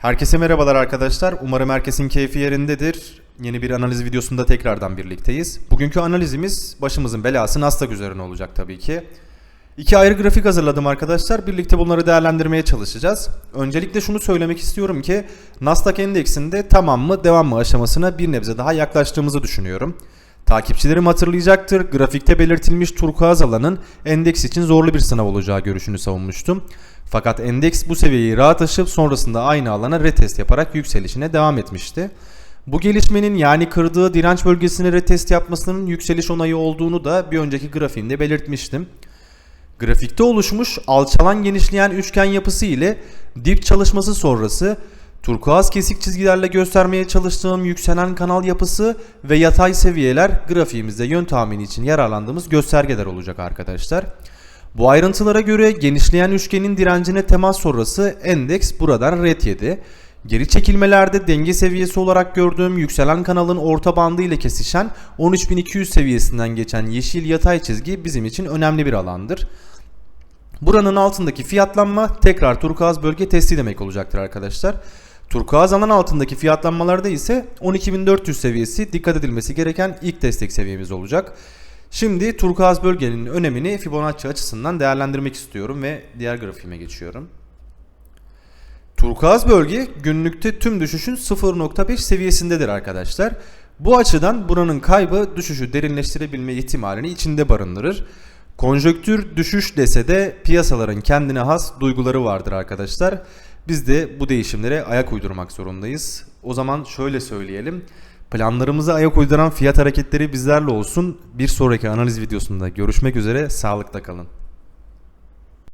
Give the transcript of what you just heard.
Herkese merhabalar arkadaşlar. Umarım herkesin keyfi yerindedir. Yeni bir analiz videosunda tekrardan birlikteyiz. Bugünkü analizimiz başımızın belası Nasdaq üzerine olacak tabii ki. İki ayrı grafik hazırladım arkadaşlar. Birlikte bunları değerlendirmeye çalışacağız. Öncelikle şunu söylemek istiyorum ki Nasdaq endeksinde tamam mı devam mı aşamasına bir nebze daha yaklaştığımızı düşünüyorum. Takipçilerim hatırlayacaktır. Grafikte belirtilmiş turkuaz alanın endeks için zorlu bir sınav olacağı görüşünü savunmuştum. Fakat endeks bu seviyeyi rahat aşıp sonrasında aynı alana retest yaparak yükselişine devam etmişti. Bu gelişmenin yani kırdığı direnç bölgesini retest yapmasının yükseliş onayı olduğunu da bir önceki grafiğimde belirtmiştim. Grafikte oluşmuş alçalan genişleyen üçgen yapısı ile dip çalışması sonrası turkuaz kesik çizgilerle göstermeye çalıştığım yükselen kanal yapısı ve yatay seviyeler grafiğimizde yön tahmini için yararlandığımız göstergeler olacak arkadaşlar. Bu ayrıntılara göre genişleyen üçgenin direncine temas sonrası endeks buradan ret yedi. Geri çekilmelerde denge seviyesi olarak gördüğüm yükselen kanalın orta bandı ile kesişen 13.200 seviyesinden geçen yeşil yatay çizgi bizim için önemli bir alandır. Buranın altındaki fiyatlanma tekrar turkuaz bölge testi demek olacaktır arkadaşlar. Turkuaz alan altındaki fiyatlanmalarda ise 12.400 seviyesi dikkat edilmesi gereken ilk destek seviyemiz olacak. Şimdi turkuaz bölgenin önemini Fibonacci açısından değerlendirmek istiyorum ve diğer grafiğime geçiyorum. Turkuaz bölge günlükte tüm düşüşün 0.5 seviyesindedir arkadaşlar. Bu açıdan buranın kaybı düşüşü derinleştirebilme ihtimalini içinde barındırır. Konjöktür düşüş dese de piyasaların kendine has duyguları vardır arkadaşlar. Biz de bu değişimlere ayak uydurmak zorundayız. O zaman şöyle söyleyelim. Planlarımıza ayak uyduran fiyat hareketleri bizlerle olsun. Bir sonraki analiz videosunda görüşmek üzere. Sağlıkla kalın.